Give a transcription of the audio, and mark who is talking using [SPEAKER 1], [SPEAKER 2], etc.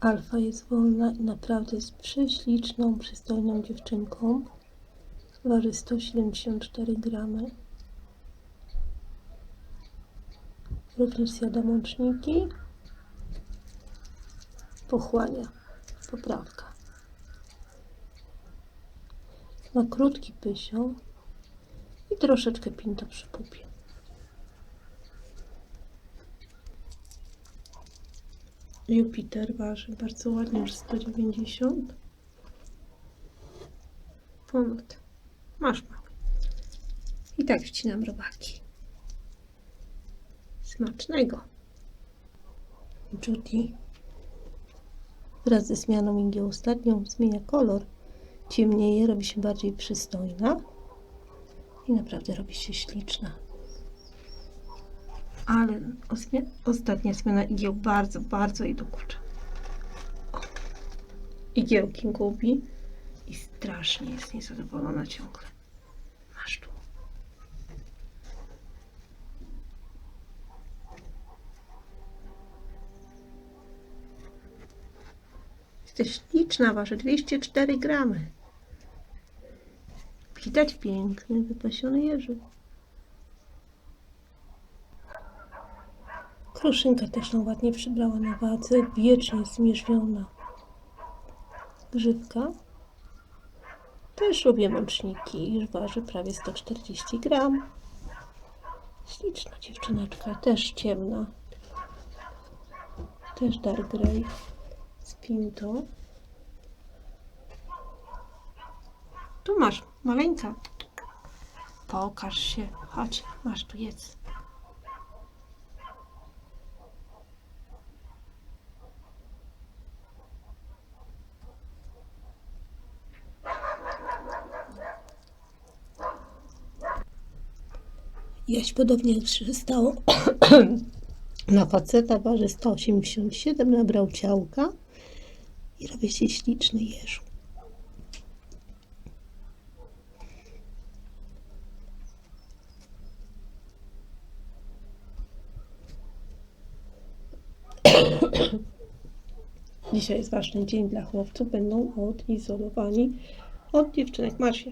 [SPEAKER 1] Alfa jest wolna i naprawdę jest prześliczną, przystojną dziewczynką. Waży 174 gramy. Również zjada mączniki. Pochłania. Poprawka. Ma krótki pysioł i troszeczkę pinto przy pupie. Jupiter waży bardzo ładnie, już 190. Ponad. Masz mały. I tak wcinam robaki. Smacznego. Judy wraz ze zmianą igieł ostatnią zmienia kolor. Ciemnieje, robi się bardziej przystojna. I naprawdę robi się śliczna. Ale ostatnia zmiana igieł bardzo, bardzo jej dokucza. O. Igiełki gubi i strasznie jest niezadowolona ciągle. Masz tu. Jesteś śliczna, waży 204 gramy. Widać piękny, wypasiony jeżyk. Kruszynka też ją ładnie przybrała na wadze, wiecznie zmierzwiona. Grzywka też lubię mączniki, już waży prawie 140 gram. Śliczna dziewczyneczka, też ciemna. Też dark grey z pinto. Tu masz, maleńka. Pokaż się, chodź, masz tu jedz. Jaś podobnie stało na faceta waży 187, nabrał ciałka i robi się śliczny jeż. Dzisiaj jest ważny dzień dla chłopców, będą odizolowani od dziewczynek. Masz.